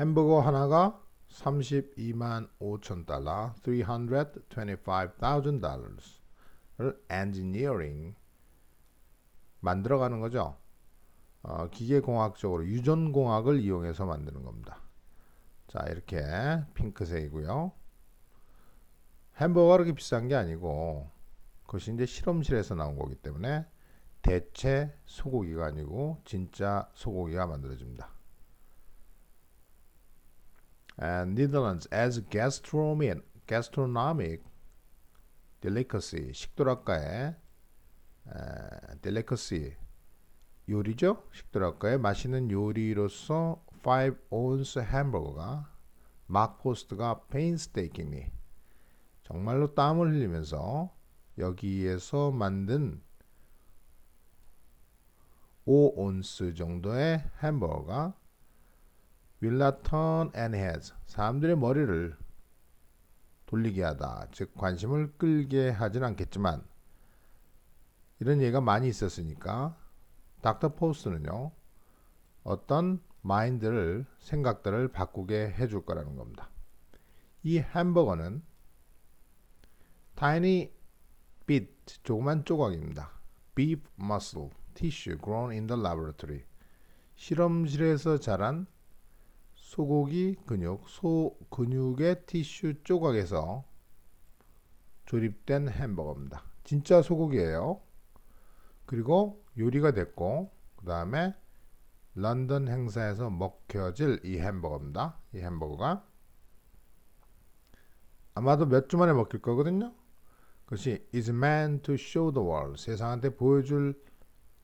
햄버거 하나가 32만 5천 달러, 325,000 달러를 engineering 만들어가는 거죠. 어, 기계공학적으로 유전공학을 이용해서 만드는 겁니다. 자 이렇게 핑크색이고요. 햄버거가 그렇게 비싼 게 아니고 그것이 이제 실험실에서 나온 거기 때문에 대체 소고기가 아니고 진짜 소고기가 만들어집니다. And Netherlands as gastronomic, gastronomic delicacy 식도락가의 에, delicacy 요리죠. 식도락가의 맛있는 요리로서 5 ounce 햄버거가 막 포스트가 painstakingly 정말로 땀을 흘리면서 여기에서 만든 5온스 정도의 햄버거가 will not turn any heads 사람들의 머리를 돌리게 하다 즉 관심을 끌게 하진 않겠지만 이런 얘기가 많이 있었으니까 닥터 포스트는요 어떤 마인드를 생각들을 바꾸게 해줄 거라는 겁니다 이 햄버거는 tiny bit 조그만 조각입니다 beef muscle tissue grown in the laboratory. 실험실에서 자란 소고기 근육, 소 근육의 티슈 조각에서 조립된 햄버거입니다. 진짜 소고기예요. 그리고 요리가 됐고 그 다음에 런던 행사에서 먹혀질 이 햄버거입니다. 이 햄버거가 아마도 몇 주 만에 먹힐 거거든요. 그것이 is meant to show the world 세상한테 보여줄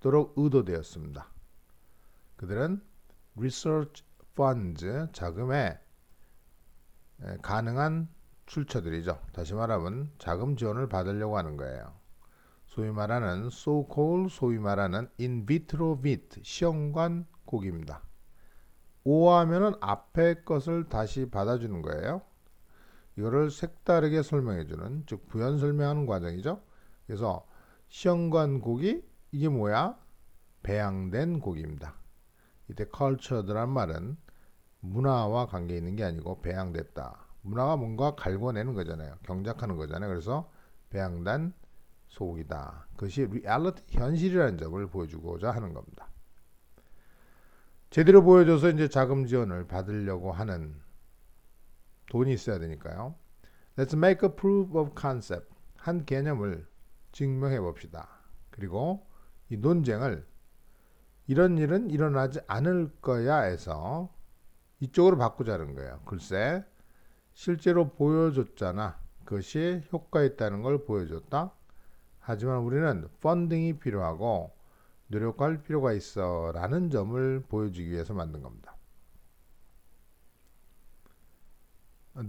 도록 의도되었습니다. 그들은 research funds 자금에 가능한 출처들이죠. 다시 말하면 자금 지원을 받으려고 하는 거예요. 소위 말하는 so-called 소위 말하는 vitro meat 시험관 고기입니다. 오하면은 앞에 것을 다시 받아주는 거예요. 이거를 색다르게 설명해주는 즉 부연 설명하는 과정이죠. 그래서 시험관 고기 이게 뭐야? 배양된 고기입니다. 이때 cultured란 말은 문화와 관계 있는 게 아니고 배양됐다. 문화가 뭔가 갈궈내는 거잖아요. 경작하는 거잖아요. 그래서 배양된 소고기다. 그것이 reality, 현실이라는 점을 보여주고자 하는 겁니다. 제대로 보여줘서 이제 자금 지원을 받으려고 하는 돈이 있어야 되니까요. Let's make a proof of concept. 한 개념을 증명해 봅시다. 그리고 이 논쟁을 이런 일은 일어나지 않을 거야 해서 이쪽으로 바꾸자는 거예요. 글쎄, 실제로 보여줬잖아. 그것이 효과 있다는 걸 보여줬다. 하지만 우리는 펀딩이 필요하고 노력할 필요가 있어 라는 점을 보여주기 위해서 만든 겁니다.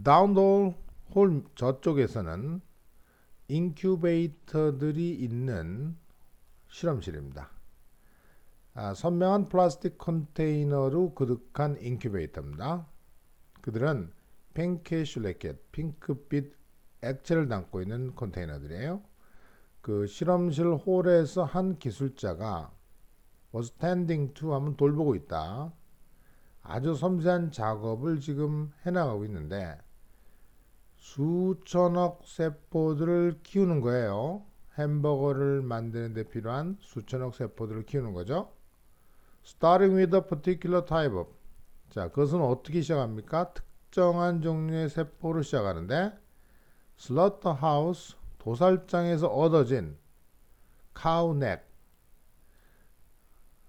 다운돌 홀 저쪽에서는 인큐베이터들이 있는 실험실입니다. 아, 선명한 플라스틱 컨테이너로 그득한 인큐베이터입니다. 그들은 펜케슐레켓, 핑크빛 액체를 담고 있는 컨테이너들이에요. 그 실험실 홀에서 한 기술자가 was tending to 하면 돌보고 있다. 아주 섬세한 작업을 지금 해나가고 있는데 수천억 세포들을 키우는 거예요. 햄버거를 만드는 데 필요한 수천억 세포들을 키우는 거죠. Starting with a particular type of. 자, 그것은 어떻게 시작합니까? 특정한 종류의 세포를 시작하는데 slaughterhouse 도살장에서 얻어진 카우넥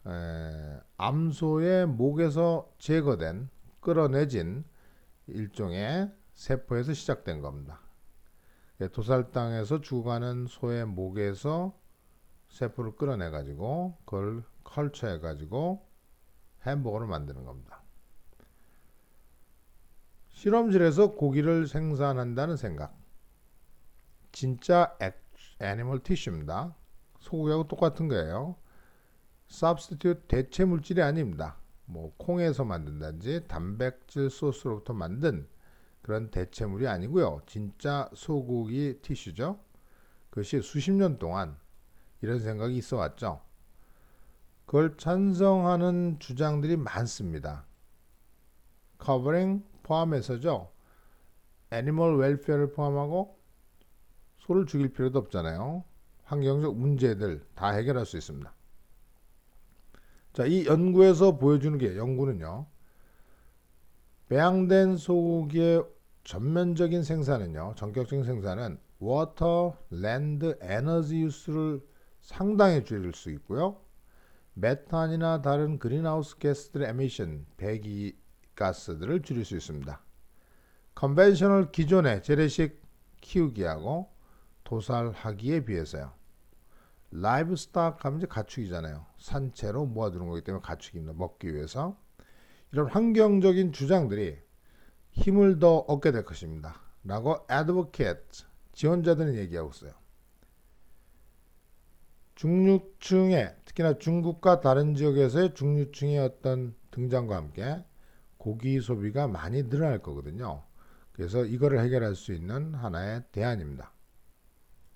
에, 암소의 목에서 제거된 끌어내진 일종의 세포에서 시작된 겁니다. 예, 도살당에서 죽어가는 소의 목에서 세포를 끌어내 가지고 그걸 컬처 해 가지고 햄버거를 만드는 겁니다. 실험실에서 고기를 생산한다는 생각. 진짜 애니멀 티슈입니다. 소고기하고 똑같은 거예요. substitute 대체 물질이 아닙니다. 뭐 콩에서 만든다든지 단백질 소스로부터 만든 그런 대체물이 아니고요. 진짜 소고기 티슈죠. 그것이 수십 년 동안 이런 생각이 있어 왔죠. 그걸 찬성하는 주장들이 많습니다. covering 포함해서죠. 애니멀 웰페어를 포함하고 소를 죽일 필요도 없잖아요. 환경적 문제들 다 해결할 수 있습니다. 자, 이 연구에서 보여주는 게 연구는요. 배양된 소고기의 전면적인 생산은요. 전격적인 생산은 워터, 랜드, 에너지 유스를 상당히 줄일 수 있고요. 메탄이나 다른 그린하우스 가스들의 에미션, 배기 가스들을 줄일 수 있습니다. 컨벤셔널 기존의 재래식 키우기하고 도살하기에 비해서요. 라이브 스탁 하면 이제 가축이잖아요. 산채로 모아두는 거기 때문에 가축입니다. 먹기 위해서. 이런 환경적인 주장들이 힘을 더 얻게 될 것입니다. 라고 advocate, 지원자들은 얘기하고 있어요. 중류층의 특히나 중국과 다른 지역에서의 중류층의 어떤 등장과 함께 고기 소비가 많이 늘어날 거거든요. 그래서 이거를 해결할 수 있는 하나의 대안입니다.